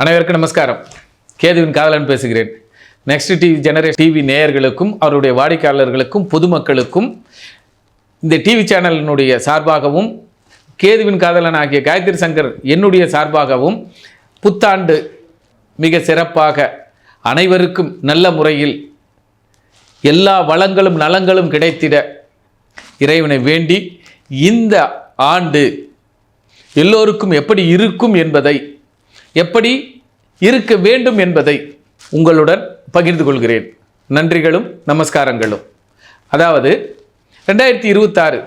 அனைவருக்கும் நமஸ்காரம். கேதுவின் காதலன் பேசுகிறேன். நெக்ஸ்ட் டிவி ஜெனரேஷன் டிவி நேயர்களுக்கும் அவருடைய வாடிக்கையாளர்களுக்கும் பொதுமக்களுக்கும் இந்த டிவி சேனலினுடைய சார்பாகவும் கேதுவின் காதலன் ஆகிய காயத்ரி சங்கர் என்னுடைய சார்பாகவும் புத்தாண்டு மிக சிறப்பாக அனைவருக்கும் நல்ல முறையில் எல்லா வளங்களும் நலங்களும் கிடைத்திட இறைவனை வேண்டி இந்த ஆண்டு எல்லோருக்கும் எப்படி இருக்கும் என்பதை எப்படி இருக்க வேண்டும் என்பதை உங்களுடன் பகிர்ந்து கொள்கிறேன். நன்றிகளும் நமஸ்காரங்களும். அதாவது ரெண்டாயிரத்தி இருபத்தாறு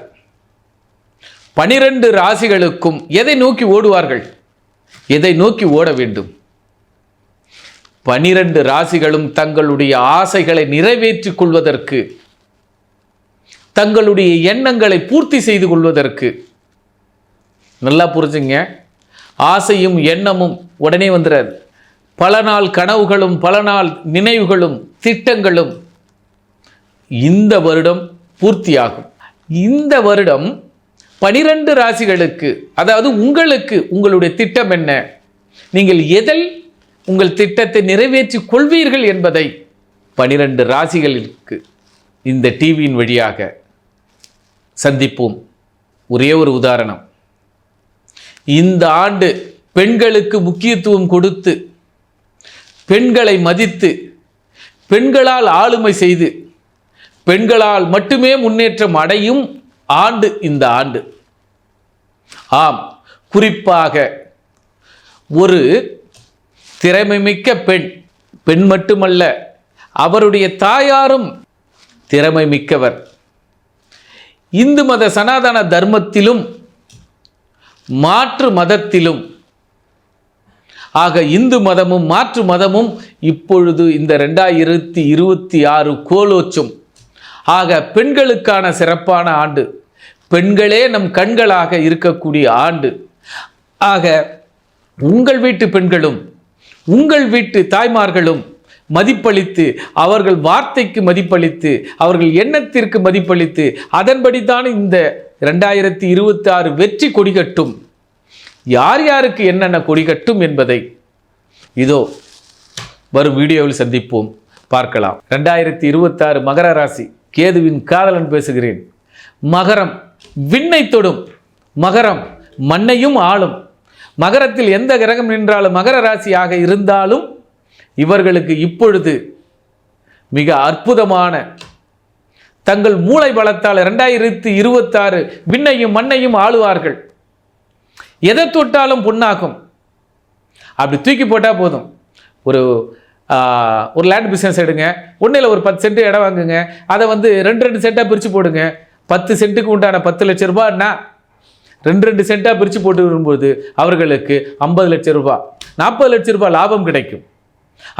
பனிரெண்டு ராசிகளுக்கும் எதை நோக்கி ஓடுவார்கள்? எதை நோக்கி ஓட வேண்டும்? பனிரெண்டு ராசிகளும் தங்களுடைய ஆசைகளை நிறைவேற்றிக் கொள்வதற்கு தங்களுடைய எண்ணங்களை பூர்த்தி செய்து கொள்வதற்கு. நல்லா புரிஞ்சுங்க. ஆசையும் எண்ணமும் உடனே வந்துடாது பல நாள் கனவுகளும் பல நாள் நினைவுகளும் திட்டங்களும் இந்த வருடம் பூர்த்தியாகும். இந்த வருடம் பனிரெண்டு ராசிகளுக்கு அதாவது உங்களுக்கு உங்களுடைய திட்டம் என்ன? நீங்கள் எதில் உங்கள் திட்டத்தை நிறைவேற்றிக் கொள்வீர்கள் என்பதை பனிரெண்டு ராசிகளுக்கு இந்த டிவியின் வழியாக சந்திப்போம். ஒரே ஒரு உதாரணம். இந்த ஆண்டு பெண்களுக்கு முக்கியத்துவம் கொடுத்து பெண்களை மதித்து பெண்களால் ஆளுமை செய்து பெண்களால் மட்டுமே முன்னேற்றம் அடையும் ஆண்டு இந்த ஆண்டு. ஆம் குறிப்பாக ஒரு திறமைமிக்க பெண் பெண் மட்டுமல்ல அவருடைய தாயாரும் திறமை மிக்கவர் இந்து மத சனாதன தர்மத்திலும் மாற்று மதத்திலும். ஆக இந்து மதமும் மாற்று மதமும் இப்பொழுது இந்த ரெண்டாயிரத்தி இருபத்தி ஆறு கோலோச்சும். ஆக பெண்களுக்கான சிறப்பான ஆண்டு. பெண்களே நம் கண்களாக இருக்கக்கூடிய ஆண்டு. ஆக உங்கள் வீட்டு பெண்களும் உங்கள் வீட்டு தாய்மார்களும் மதிப்பளித்து அவர்கள் வார்த்தைக்கு மதிப்பளித்து அவர்கள் எண்ணத்திற்கு மதிப்பளித்து அதன்படிதான் இந்த ரெண்டாயிரத்தி இருபத்தி ஆறு வெற்றி கொடிகட்டும். யார் யாருக்கு என்னென்ன கொடிகட்டும் என்பதை இதோ வரும் வீடியோவில் சந்திப்போம். பார்க்கலாம். ரெண்டாயிரத்தி இருபத்தாறு மகர ராசி. கேதுவின் காதலன் பேசுகிறேன். மகரம் விண்ணை தொடும். மகரம் மண்ணையும் ஆளும். மகரத்தில் எந்த கிரகம் நின்றாலும் மகர ராசியாக இருந்தாலும் இவர்களுக்கு இப்பொழுது மிக அற்புதமான தங்கள் மூளை பலத்தால் இரண்டாயிரத்தி இருபத்தாறு விண்ணையும் மண்ணையும் ஆளுவார்கள். எதை தொட்டாலும் பொண்ணாகும். அப்படி தூக்கி போட்டால் போதும். ஒரு ஒரு லேண்ட் பிஸ்னஸ் எடுங்க. ஒன்றில் ஒரு பத்து சென்ட் இடம் வாங்குங்க. அதை வந்து ரெண்டு ரெண்டு சென்ட்டாக பிரித்து போடுங்க. பத்து சென்ட்டுக்கு உண்டான பத்து லட்ச ரூபாய்னா ரெண்டு ரெண்டு சென்ட்டாக பிரித்து போட்டு வரும்போது அவர்களுக்கு ஐம்பது லட்ச ரூபா நாற்பது லட்ச ரூபாய் லாபம் கிடைக்கும்.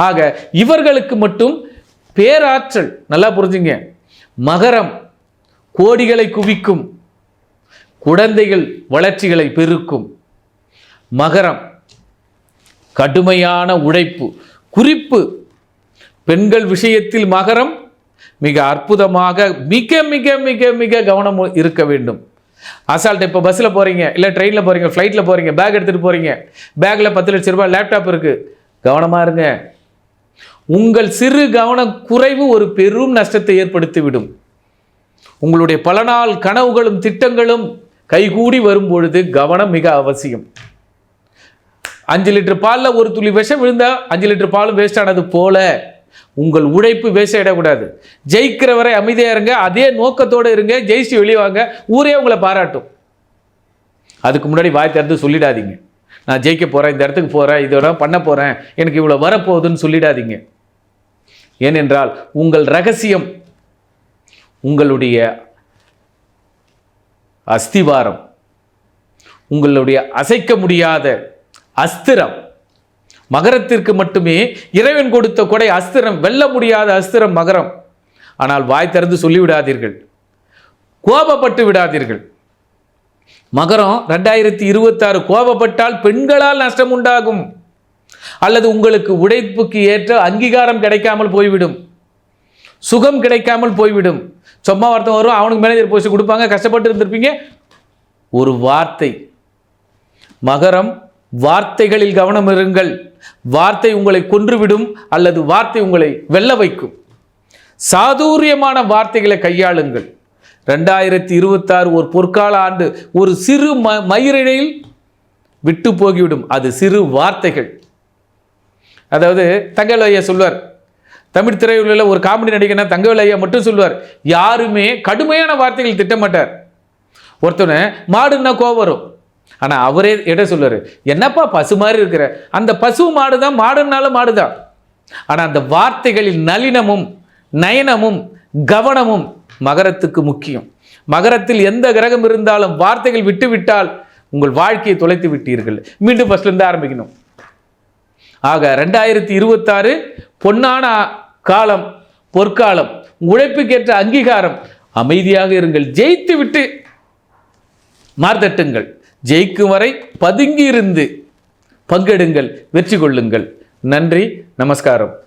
ஆக இவர்களுக்கு மட்டும் பேராற்றல் நல்லா புரிஞ்சுங்க. மகரம் கோடிகளை குவிக்கும் குழந்தைகள் வளர்ச்சிகளை பெருக்கும். மகரம் கடுமையான உழைப்பு குறிப்பு. பெண்கள் விஷயத்தில் மகரம் மிக அற்புதமாக மிக மிக மிக மிக கவனம் இருக்க வேண்டும். அசால்ட் இப்போ பஸ்ஸில் போகிறீங்க இல்லை ட்ரெயினில் போகிறீங்க ஃப்ளைட்டில் போகிறீங்க பேக் எடுத்துகிட்டு போகிறீங்க பேக்கில் பத்து லட்ச ரூபாய் லேப்டாப் இருக்குது கவனமாக இருங்க. உங்கள் சிறு கவன குறைவு ஒரு பெரும் நஷ்டத்தை ஏற்படுத்திவிடும். உங்களுடைய பல நாள் கனவுகளும் திட்டங்களும் கைகூடி வரும்பொழுது கவனம் மிக அவசியம். அஞ்சு லிட்டர் பாலில் ஒரு துளி விஷம் விழுந்தால் அஞ்சு லிட்டர் பாலும் வேஸ்ட் ஆனது போல உங்கள் உழைப்பு வேஸ்ட் ஆகிடக்கூடாது ஜெயிக்கிற வரை அமைதியாக இருங்க அதே நோக்கத்தோடு இருங்க ஜெயிச்சு வெளியே வாங்க ஊரே உங்களை பாராட்டும். அதுக்கு முன்னாடி வாய் திறந்து சொல்லிடாதீங்க. நான் ஜெயிக்க போகிறேன் இந்த இடத்துக்கு போகிறேன் இதோட பண்ண போகிறேன் எனக்கு இவ்வளோ வரப்போகுதுன்னு சொல்லிடாதீங்க. ஏனென்றால் உங்கள் ரகசியம் உங்களுடைய அஸ்திவாரம் உங்களுடைய அசைக்க முடியாத அஸ்திரம். மகரத்திற்கு மட்டுமே இறைவன் கொடுத்த கொடை அஸ்திரம் வெல்ல முடியாத அஸ்திரம் மகரம். ஆனால் வாய் திறந்து சொல்லிவிடாதீர்கள். கோபப்பட்டு விடாதீர்கள். மகரம் ரெண்டாயிரத்தி இருபத்தாறு கோபப்பட்டால் பெண்களால் நஷ்டம் உண்டாகும். அல்லது உங்களுக்கு உழைப்புக்கு ஏற்ற அங்கீகாரம் கிடைக்காமல் போய்விடும். சுகம் கிடைக்காமல் போய்விடும். சும்மா ஒருத்தன் வரும் அவனுக்கு மேனேஜர் போஸ்ட் கொடுப்பாங்க கஷ்டப்பட்டு இருந்திருப்பீங்க. ஒரு வார்த்தை. மகரம் வார்த்தைகளில் கவனம் இருங்கள். வார்த்தை உங்களை கொன்றுவிடும் அல்லது வார்த்தை உங்களை வெல்ல வைக்கும். சாதுரியமான வார்த்தைகளை கையாளுங்கள். ரெண்டாயிரத்தி இருபத்தாறு ஒரு பொற்கால ஆண்டு ஒரு சிறு ம மயிரிழையில் விட்டு போகிவிடும். அது சிறு வார்த்தைகள். அதாவது தங்கவேலு ஐயா சொல்வார். தமிழ் திரையுலகில் ஒரு காமெடி நடிகனா தங்கவேலு ஐயா மட்டும் சொல்வார். யாருமே கடுமையான வார்த்தைகள் திட்டமாட்டார் ஒருத்தனை மாடுன்னா கோவம் வரும். ஆனால் அவரே இட சொல்லுவார் என்னப்பா பசு மாதிரி இருக்கிற? அந்த பசு மாடு தான் மாடுனாலும் மாடு தான் ஆனால் அந்த வார்த்தைகளில் நளினமும் நயனமும் கவனமும் மகரத்துக்கு முக்கியம். மகரத்தில் எந்த கிரகம் இருந்தாலும் வார்த்தைகள் விட்டுவிட்டால் உங்கள் வாழ்க்கையை தொலைத்து விட்டீர்கள். மீண்டும் ஃபஸ்ட்லேருந்து ஆரம்பிக்கணும். ஆக ரெண்டாயிரத்தி இருபத்தாறு பொன்னான காலம் பொற்காலம் உழைப்புக்கேற்ற அங்கீகாரம் அமைதியாக இருங்கள். ஜெயித்து விட்டு மார்த்தட்டுங்கள் ஜெயிக்கும் வரை பதுங்கி இருந்து பங்கெடுங்கள் வெற்றி கொள்ளுங்கள். நன்றி நமஸ்காரம்.